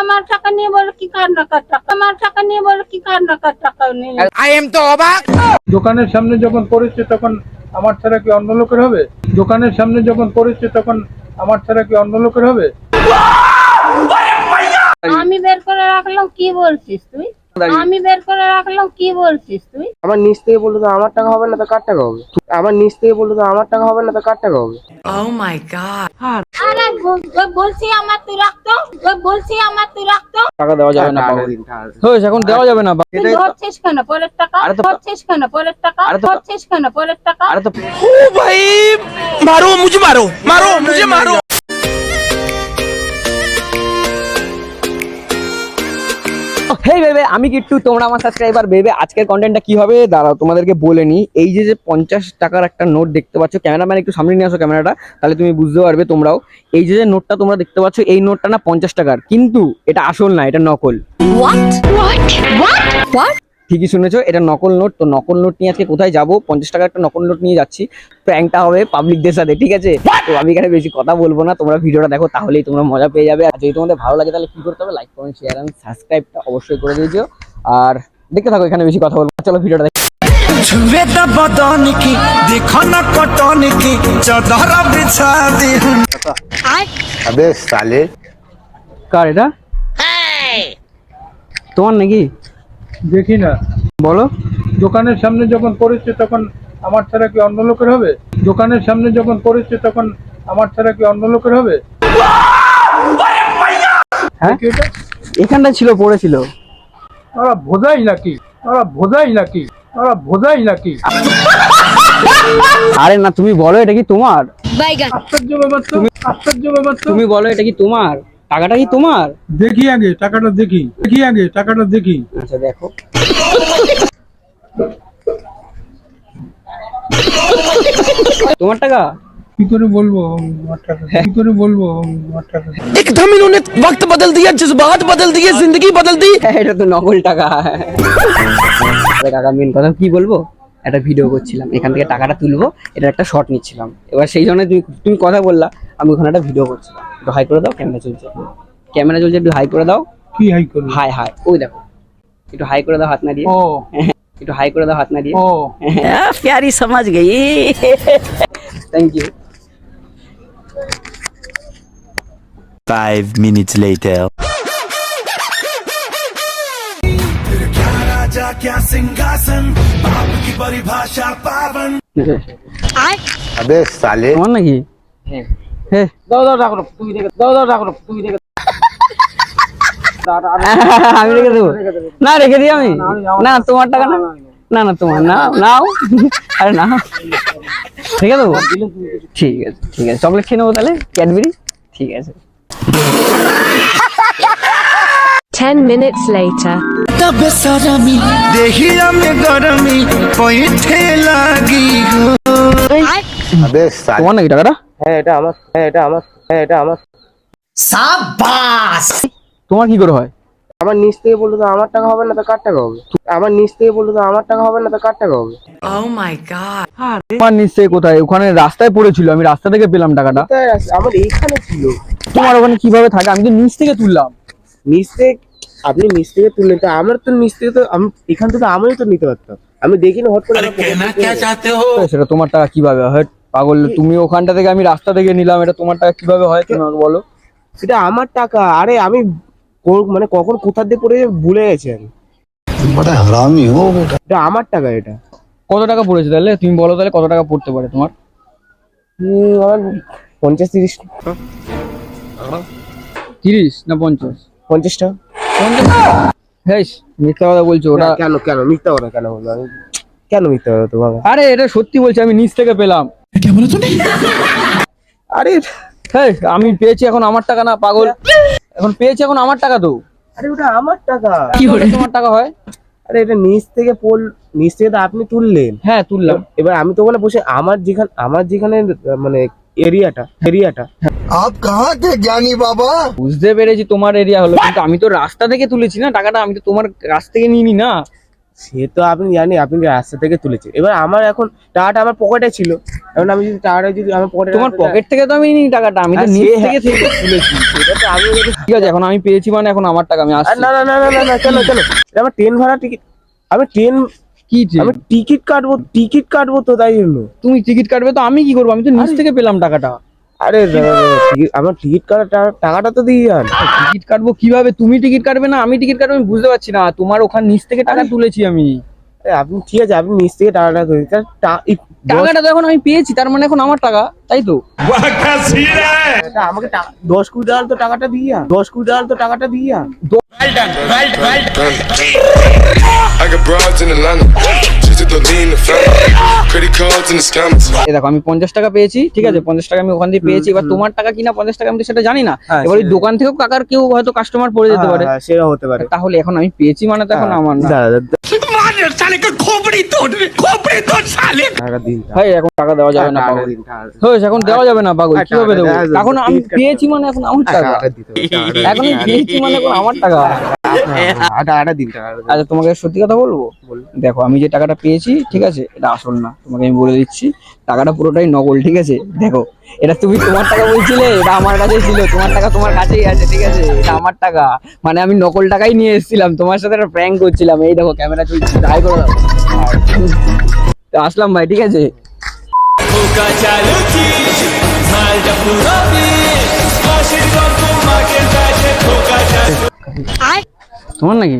আমার টাকা নিয়ে কি কার আমার টাকা নিয়ে কার টাকা দোকানের সামনে যখন পড়েছে তখন আমার ছাড়া কি অন্য লোকের হবে? দোকানের সামনে যখন পড়েছে তখন আমার ছাড়া কি অন্য লোকের হবে? আমি বের করে রাখলাম কি বলছিস তুই? আমি বের করে রাখলাম কি বলছিস তুই? আমার নিচ থেকে বলল তো আমার টাকা হবে না তো কার টাকা হবে? আমার নিচ থেকে বলল তো আমার টাকা হবে না তো কার টাকা হবে? আরে বল- ওই বলছি আমার তুই রাখতো বলছি আমার তুই রাখতো টাকা দেওয়া যাবে না হয়েছে এখন দেওয়া যাবে না তুই ধরছিস কেন? পরের টাকা? আরে তো- ধরছিস কেন? পরের টাকা? আরে তো- ধরছিস কেন? পরের টাকা? আরে তো হেই ভেবে আমি কিট্টু, তোমরা আমার সাবস্ক্রাইবার ভেবে আজকের কন্টেন্টটা কি হবে? দাঁড়াও, তোমাদেরকে বলে নি এই যে যে পঞ্চাশ টাকার একটা নোট দেখতে পাচ্ছ ক্যামেরাম্যান একটু সামনে নিয়ে আসো ক্যামেরাটা তাহলে তুমি বুঝতে পারবে তোমরাও। এই যে যে নোটটা তোমরা দেখতে পাচ্ছ, এই নোটটা না পঞ্চাশ টাকার, কিন্তু এটা আসল না, এটা নকল। ঠিকই শুনেছো এটা নকল নোট তো নকল নোট নিয়ে আজকে কোথায় যাব? পঞ্চাশ টাকা একটা নকল নোট নিয়ে যাচ্ছি। প্র্যাঙ্কটা হবে পাবলিকদের সাথে ঠিক আছে? তো আমি এখানে বেশি কথা বলব না তোমরা ভিডিওটা দেখো তাহলেই তোমরা মজা পেয়ে যাবে। আর যদি তোমাদের ভালো লাগে তাহলে কি করতে হবে? লাইক কমেন্ট শেয়ার অ্যান্ড সাবস্ক্রাইবটা অবশ্যই করে দিয়েছ আর দেখতে থাকো এখানে বেশি কথা বলব চলো ভিডিওটা দেখো। তোমার নাকি? দেখি না। বলো দোকানের সামনে যখন পড়েছে তখন আমার ছাড়া কি অন্য লোকের হবে? দোকানের সামনে যখন পড়েছে তখন আমার ছাড়া কি অন্য লোকের হবে? হ্যাঁ? এখানটা ছিল পড়েছিল। ওরা ভোজাই নাকি? ওরা ভোজাই নাকি? ওরা ভোজাই নাকি? আরে না তুমি বলো এটা কি তোমার? আশ্চর্য ব্যাপার তো আশ্চর্য ব্যাপার তুমি বলো এটা কি তোমার? টাকাটা কি তোমার দেখি আগে টাকাটা দেখি দেখি আগে টাকাটা দেখি আচ্ছা দেখো তোমার টাকা কি করে বলবো আমার টাকা কি করে বলবো আমার টাকা एकदम इन्होंने वक्त बदल दिया जज्बात बदल दिए जिंदगी बदल दी এটা তো নকল টাকা আরে কাকা মেন কথা কি বলবো একটা ভিডিও করছিলাম এখান থেকে টাকাটা তুলবো এটা একটা শর্ট নিচ্ছিলাম এবার সেই জন্য তুমি তুমি কথা বললা আমি ওখানে একটা ভিডিও করছিলাম একটু হাই করে দাও ক্যামেরা চলছে ক্যামেরা চলছে একটু হাই করে দাও কি হাই করবো হাই হাই ওই দেখো একটু হাই করে দাও হাত না দিয়ে ও একটু হাই করে দাও হাত না দিয়ে ও प्यारी समझ गई thank you Five minutes later. राजा क्या सिंहासन पाप की परिभाषा पावन अबे साले তোমার নাকি হে দাও দাও রাখো তুমি দেখে দাও দাও রাখো তুমি দেখে আমি রেখে দেবো না রেখে দিই আমি না না, তোমার টাকা না না না তোমার না নাও আরে না রেখে দেবো ঠিক আছে ঠিক আছে চকলেট খেয়ে নেবো তাহলে ক্যাডবেরি ঠিক আছে 10 minutes later. तब सरमी देहिया में गरमी पैठे लागी हो अबे साले তোমার নাকি টাকাটা হ্যাঁ এটা আমার হ্যাঁ এটা আমার হ্যাঁ, তোমার কি করে হয়? আমার নিচ থেকে বলল তো আমার টাকা হবে না তো কার টাকা হবে? আমার নিচ থেকে বলল তো আমার টাকা হবে না তো কার টাকা হবে? তোমার নিচ থেকে কোথায়? ওখানে রাস্তায় পড়েছিল আমি রাস্তা থেকে পেলাম টাকাটা। আমার এইখানে ছিল। তোমার ওখানে কীভাবে থাকে? আমি তো নিচ থেকে তুললাম। নিচ থেকে আপনি নিচ থেকে তুললেন তো আমার তো নিচ থেকে তো আমি এখান থেকে আমিও তো নিতে পারতাম। আমি দেখিনি হট করে সেটা তোমার টাকা কীভাবে? হয় পাগল তুমি ওখানটা থেকে আমি রাস্তা থেকে নিলাম এটা তোমার টাকা কীভাবে হয় তুমি বলো? সেটা আমার টাকা আরে আমি মানে কখন কোথার দিয়ে পড়ে ভুলে গেছি আমি এটা আমার টাকা এটা। কত টাকা পড়েছে তাহলে? তুমি বলো তাহলে কত টাকা পড়তে পারে তোমার? পঞ্চাশ তিরিশ। তিরিশ না পঞ্চাশ? পঞ্চাশ টাকা। পঞ্চাশ হ্যাঁ মিথ্যা কথা বলছো ওটা কেন কেন মিথ্যা কথা কেন বলব? কেন মিথ্যা কথা তোমাকে? আরে এটা সত্যি বলছি আমি নিচ থেকে পেলাম। কে বলে তুমি আরে হ্যাঁ আমি পেয়েছি এখন আমার টাকা না পাগল। এখন পেয়েছি এখন আমার টাকা তো। আরে ওটা আমার টাকা। কি করে তোমার টাকা হয়? আরে এটা নিচ থেকে পোল নিচ থেকে তো আপনি তুললেন। হ্যাঁ তুললাম। এবার আমি তো বলে বসে আমার যেখানে আমার যেখানে মানে এরিয়াটা এরিয়াটা। আপ কাহা কে জ্ঞানী বাবা বুঝতে পেরেছি তোমার এরিয়া হলো কিন্তু আমি তো রাস্তা থেকে তুলেছি না টাকাটা আমি তো তোমার কাছ থেকে নিইনি না। সে তো আপনি জানি আপনি রাস্তা থেকে তুলেছেন এবার আমার এখন টাকাটা আমার পকেটে ছিল। এখন আমি যদি টাকাটা যদি আমার পকেটে তোমার পকেট থেকে তো আমি নিই টাকাটা আমি তো নিচ সে- থেকে থেকে তুলেছি। এটা তো আমি ঠিক আছে এখন আমি পেয়েছি মানে এখন আমার টাকা আমি আসছি। না না না না না, চলো চলো। এটা আমার ট্রেন ভাড়া টিকিট আমি ট্রেন কি আমি টিকিট কাটবো টিকিট কাটবো তো তাই জন্য। তুমি টিকিট কাটবে তো আমি কি করব? আমি তো নিচ থেকে পেলাম টাকাটা। আরে আমার টিকিট কাটার টাকাটা তো দিয়ে যান টিকিট কাটবো কীভাবে? তুমি টিকিট কাটবে না আমি টিকিট কাটবো আমি বুঝতে পারছি না। তোমার ওখান নিচ থেকে টাকা তুলেছি আমি। আপনি ঠিক আছে আপনি নিচ থেকে টাকাটা তুলে টাকাটা তো এখন আমি পেয়েছি তার মানে এখন আমার টাকা তাই তো? আমাকে টাকা- দশ কুড়ি টাকার তো টাকাটা দিয়ে যান দশ কুড়ি টাকার তো টাকাটা দিয়ে যান দেখো আমি পঞ্চাশ টাকা পেয়েছি ঠিক আছে? পঞ্চাশ টাকা আমি ওখান থেকে পেয়েছি। এবার তোমার টাকা কিনা পঞ্চাশ টাকা আমি তো সেটা জানি না। হ্যাঁ, এবার ওই দোকান থেকেও কাকার কেউ হয়তো কাস্টমার পড়ে যেতে পারে। হ্যাঁ, সেটা হতে পারে। তাহলে এখন আমি পেয়েছি মানে তো এখন আমার না। টাকা এখন দেওয়া যাবে না পাগল। এখন দেওয়া যাবে না পাগল। কীভাবে দেবো? এখন আমি পেয়েছি মানে এখন আমার টাকা এখন আমি পেয়েছি মানে এখন আমার টাকা। আর টাকাটা দিন। আচ্ছা তোমাকে সত্যি কথা বলব? দেখো আমি যে টাকাটা পেয়েছি ঠিক আছে এটা আসল না তোমাকে আমি বলে দিচ্ছি। টাকাটা পুরোটাই নকল ঠিক আছে? দেখো এটা তুমি তোমার টাকা বলছিলে এটা আমার কাছেই ছিল তোমার টাকা তোমার কাছেই আছে ঠিক আছে? এটা আমার টাকা। মানে আমি নকল টাকাই নিয়ে এসেছিলাম তোমার সাথে একটা প্র্যাঙ্ক করছিলাম এই দেখো ক্যামেরা চলছে ট্রাই করে। দাও তো আসলাম ভাই ঠিক আছে? তোমার নাকি?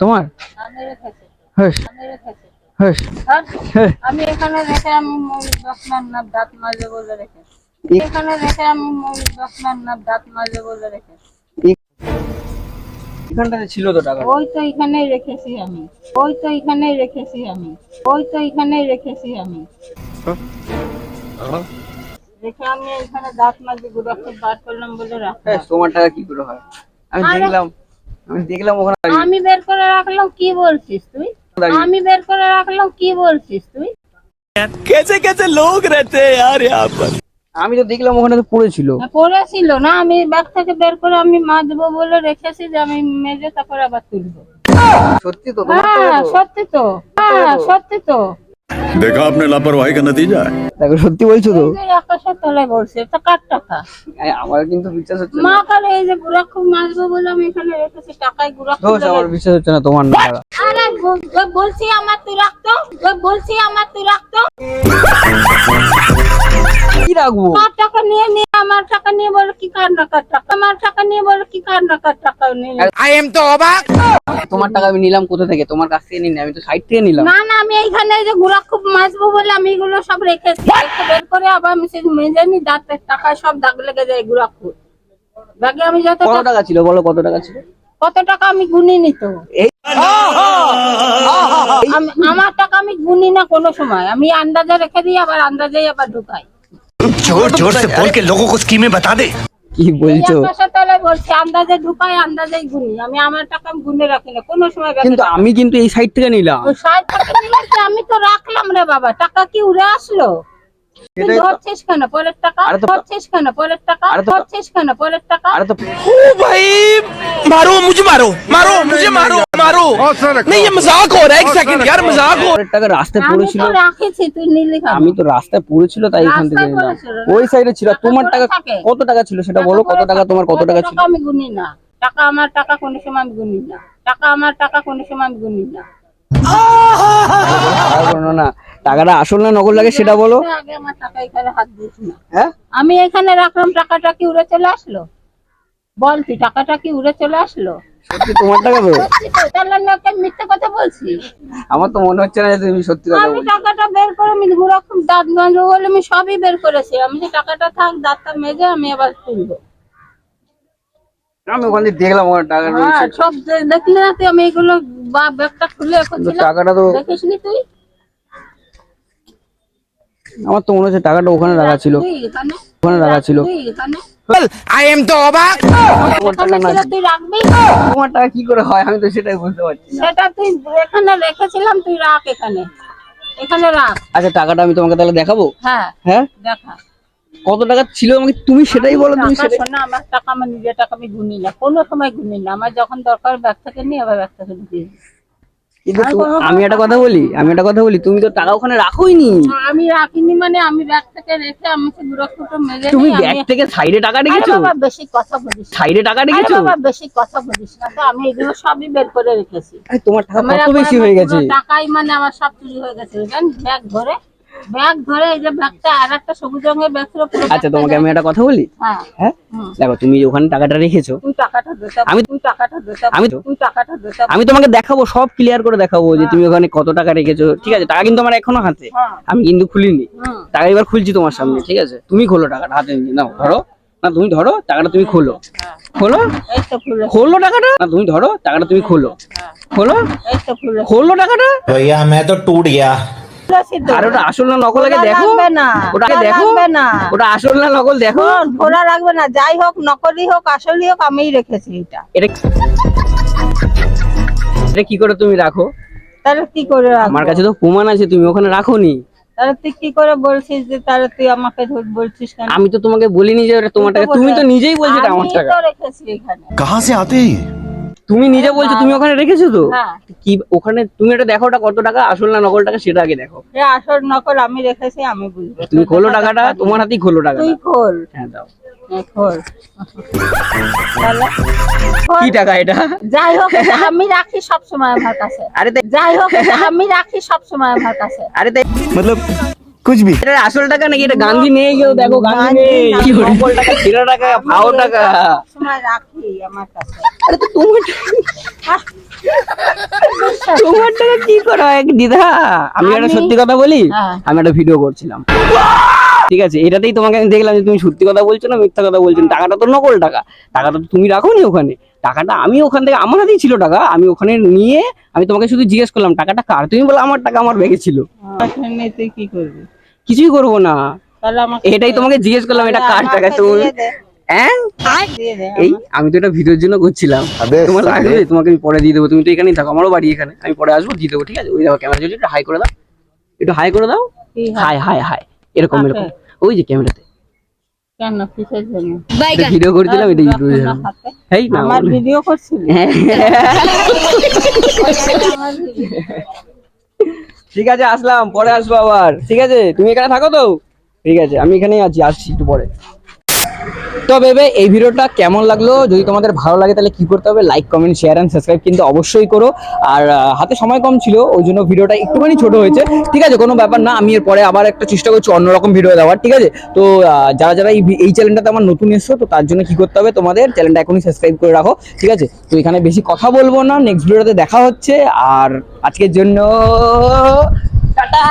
তোমার আমি রেখেছি হ্যাঁ আমি রেখেছি হ্যাঁ আর হ্যাঁ আমি এখানে রেখে আমি ময়ূর দশনার না দাঁত মাজে বলে রেখেছি এখানে রেখে আমি ময়ূর দশনার না দাঁত মাজে বলে রেখেছি এখানটাতে ছিল তো টাকা। ওই তো এখানেই রেখেছি আমি। ওই তো এখানেই রেখেছি আমি। ওই তো এখানেই রেখেছি আমি। রেখে আমি এখানে দাঁত মাজে গুড়াকে বার করলাম বলে হ্যাঁ রাখলাম তোমার টাকা কি করে হয় আমি আরে- দেখলাম আমি দেখলাম ওখানে দাঁড়িয়ে। আমি বের করে রাখলাম কি বলছিস তুই দাঁড়িয়ে। আমি বের করে রাখলাম কি বলছিস তুই कैसे कैसे लोग रहते हैं यार यहाँ पर আমি তো দেখলাম ওখানে তো পড়েছিল পড়েছিল না আমি ব্যাগ থেকে বের করে আমি মাজবো বলে রেখেছি যে আমি মেজে তারপর আবার তুলবো সত্যি তো তোমার টাকা হ্যাঁ তো? সত্যি তো হ্যাঁ সত্যি তো দেখা আপনার লাপরওয়াহি নতিজা তাহলে সত্যি বলছো তো? আকাশের তলায় বলছে তো কত টাকা? আমার কিন্তু বিশ্বাস হচ্ছে মা কালে এই যে গুড়া খুব মাছবো বলে আমি এখানে রেখেছি টাকায় গুড়া খুব আমার বিশ্বাস হচ্ছে না তোমার না আরে বলছি আমার তুই রাখতো বলছি আমার তুই রাখতো কি রাখব টাকা নিয়ে নিয়ে আমার টাকা নিয়ে বলে কি কার না কার টাকা? আমার টাকা নিয়ে বলে কি কার না কার টাকা নিয়ে। তোমার টাকা আমি নিলাম কোথা থেকে? তোমার কাছ থেকে নিনি আমি তো সাইড থেকে নিলাম। না না আমি এইখানে যে গুড়া খুব মাজবো বলে আমি এগুলো সব রেখেছি রেখে বের করে আবার আমি সেই মেজে নি দাঁতের টাকায় সব দাগ লেগে যায় খুব। ব্যাগে আমি যত কত টাকা- টাকা ছিল বলো কত টাকা ছিল? কত টাকা আমি গুনি নিত আমার টাকা আমি গুনি না কোনো সময়। আমি আন্দাজে রেখে দিই আবার আন্দাজে আবার ঢুকাই। জোর জোর সে কো স্কিমে বাতা দে। কি বলছো? আন্দাজে ঢুকাই আন্দাজেই গুনি। আমি আমার টাকা আমি গুনে রাখি না কোনো সময় কিন্তু আমি কিন্তু এই সাইড থেকে নিলাম। সাইড থেকে নিলাম আমি তো রাখলাম রে বাবা টাকা কি উড়ে আসলো? তুই সেটাই তো। ধরছিস কেন পরের টাকা আরে তো- ধরছিস কেন পরের টাকা আরে তো- ধরছিস কেন পরের টাকা আরে তো ओ भाई मारो मुझे मारो मारो मुझे मारो मारो नहीं ये मजाक हो रहा है एक सेकंड यार मजाक हो পরের টাকা রাস্তায় আমি পড়েছিল তো রাখেছি তুই নিলি কেন আমি তো রাস্তায় পড়েছিল তাই এখান থেকে রাস্তায় নিলাম পড়েছিল না? ওই সাইডে ছিল আর টাকা তোমার পড়ে টাকা থাকে। কত টাকা ছিল সেটা বলো কত টাকা তোমার কত টাকা ছিল আমি গুনি না টাকা আমার টাকা কোনো সময় আমি গুনি না টাকা আমার টাকা কোনো সময় আমি গুনি না আর কোনো না টাকাটা আসল না নকল লাগে সেটা বলো। আগে আমার টাকা এখানে হাত দিস হ্যাঁ? আমি এখানে রাখলাম টাকাটা কি উড়ে চলে আসলো? বল তুই টাকাটা কি উড়ে চলে আসলো? সত্যি তোমার টাকা তো? তাহলে আমি ওকে মিথ্যে কথা আমার তো মনে হচ্ছে না যে তুমি সত্যি কথা আমি টাকাটা বের করে আমি দাঁত আমি সবই বের করেছি। আমি যে টাকাটা থাক দাঁতটা মেজে আমি আবার তুলবো। আমি ওখান দেখলাম টাকা হ্যাঁ রয়েছে। সব দেখলি না তুই আমি এগুলো বা ব্যাগটা খুলে টাকাটা তো দেখিসনি তুই? আমার তো মনে হচ্ছে টাকাটা ওখানে রাখা ছিল। ওখানে রাখা ছিল। সেটা তুই এখানে রেখেছিলাম তুই রাখ এখানে। এখানে রাখ। আচ্ছা টাকাটা আমি তোমাকে তাহলে দেখাবো? হ্যাঁ হ্যাঁ? দেখা। কত টাকা ছিল তুমি সেটাই বলো তুমি আমার টাকা আমার নিজের টাকা আমি গুনি না কোনো সময় গুনি না আমার যখন দরকার ব্যাগ থেকে নিয়ে আবার ব্যাগ থেকে ঢুকিয়ে কিন্তু আমি একটা কথা বলি আমি একটা কথা বলি তুমি তো টাকা ওখানে রাখোইনি। আমি রাখিনি মানে আমি ব্যাগ থেকে রেখে আমি সে গুড়াকুটো মেরে তুমি ব্যাগ থেকে সাইডে টাকা রেখেছো? বাবা বেশি কথা বলিস সাইডে টাকা রেখেছো? বাবা বেশি কথা বলিস না তো আমি এগুলো সবই বের করে রেখেছি। তোমার টাকা কত বেশি হয়ে গেছে? টাকাই মানে আমার সব চুরি হয়ে গেছে। জান ব্যাগ ধরে ব্যাগ ধরে এই যে ব্যাগটা আর একটা সবুজ রঙের ব্যাগ ছিল পুরো আচ্ছা ব্যাগটা তোমাকে আমি একটা কথা বলি হ্যাঁ হ্যাঁ হুম। দেখো তুমি যে ওখানে টাকাটা রেখেছো তুই টাকাটা দিতে আমি- আমি তুই টাকাটা দিতে আমি- তুই টাকাটা দিতে আমি তোমাকে দেখাবো সব ক্লিয়ার করে দেখাবো যে তুমি ওখানে কত টাকা রেখেছো ঠিক আছে টাকা কিন্তু আমার এখনো হাতে হ্যাঁ। আমি কিন্তু খুলিনি হুম। টাকা এবার খুলছি তোমার সামনে ঠিক আছে তুমি খোলো টাকাটা হাতে নিয়ে নাও ধরো না তুমি ধরো টাকাটা তুমি খোলো খোলো এই তো ফুলে খোলো টাকাটা না তুমি ধরো টাকাটা তুমি খোলো খোলো এই তো ফুলে খোলো টাকাটা भैया मैं तो टूट गया যাই হোক হোক হোক রেখেছি এটা। কি করে তুমি রাখো? তাহলে কি করে আমার কাছে তো প্রমাণ আছে তুমি ওখানে রাখোনি। তাহলে তুই কি করে বলছিস যে তুই আমাকে আমি তো তোমাকে বলিনি যে ওটা তোমার টাকা। তুমি তো নিজেই বলছো আমার টাকা। রেখেছি কাহা সে আতে তুমি নিজে বলছো তুমি ওখানে রেখেছো তো? হ্যাঁ। কি ওখানে তুমি এটা দেখো ওটা কত টাকা আসল না নকল টাকা সেটা আগে দেখো। আসল নকল আমি রেখেছি আমি বুঝব। তুমি খোলো টাকাটা তোমার হাতেই খোলো টাকা তুই খোল। হ্যাঁ দাও। কি টাকা এটা? যাই হোক আমি রাখি সব সময় আমার কাছে। আরে তাই- যাই হোক আমি রাখি সব সময় আমার কাছে। আরে তাই কুচবি। এটা আসল টাকা নাকি? এটা গান্ধী নিয়ে গেও দেখো গান্ধী নেই নকল টাকা ছিরা টাকা ভাও টাকা। সময় রাখি আমার কাছে। আরে তোমার টাকা কি? করো এক দিদা? আমি একটা সত্যি কথা বলি? হ্যাঁ। আমি একটা ভিডিও করছিলাম। ঠিক আছে এটাতেই তোমাকে আমি দেখলাম যে তুমি সত্যি কথা বলছো না মিথ্যা কথা বলছো টাকাটা তো নকল টাকা। টাকাটা তো তুমি রাখো নি ওখানে। টাকাটা আমি ওখান থেকে আমার হাতেই ছিল টাকা আমি ওখানে নিয়ে আমি তোমাকে শুধু জিজ্ঞেস করলাম টাকাটা কার? তুমি বলে আমার টাকা আমার ব্যাগে ছিল। কি করবি? কিছুই করব না। এটাই তোমাকে জিজ্ঞেস করলাম এটা কার টাকা? তুমি হ্যাঁ? এই আমি তো এটা ভিডিওর জন্য করছিলাম। তোমার লাগবে তোমাকে আমি পরে দিয়ে দেবো। তুমি তো এখানেই থাকো আমারও বাড়ি এখানে। আমি পরে আসব দিয়ে দেবো ঠিক আছে? ওই দেখো ক্যামেরা চলছে একটু হাই করে দাও। একটু হাই করে দাও। কি হয়? হাই হাই হাই এরকম এরকম। ওই যে ক্যামেরাতে কেন কিসের জন্য। ভিডিও করছিলাম এটা ইউটিউবে তোর এই না আমার ভিডিও করছিলি? হ্যাঁ। video। ঠিক আছে আসলাম পরে আসব আবার। ঠিক আছে তুমি এখানে থাকো তো? ঠিক আছে আমি এখানেই আছি আসছি একটু পরে। তো ভেবে এই ভিডিওটা কেমন লাগল? যদি তোমাদের ভালো লাগে তাহলে কি করতে হবে? Like comment share and subscribe কিন্তু অবশ্যই করো। আর হাতে সময় কম ছিল, ওই জন্য ভিডিওটা একটুখানি ছোট হয়েছে। ঠিক আছে, কোনো ব্যাপার না, আমি এর পরে আবার একটা চেষ্টা করছি অন্যরকম ভিডিও দেওয়ার, ঠিক আছে? তো যারা যারা এই চ্যানেলটাতে আমার নতুন এসছো, তো তার জন্য কি করতে হবে? তোমাদের চ্যানেলটা এখনই সাবস্ক্রাইব করে রাখো, ঠিক আছে? তো এখানে বেশি কথা বলব না নেক্সট ভিডিওতে দেখা হচ্ছে। আর আজকের জন্য, টাটা!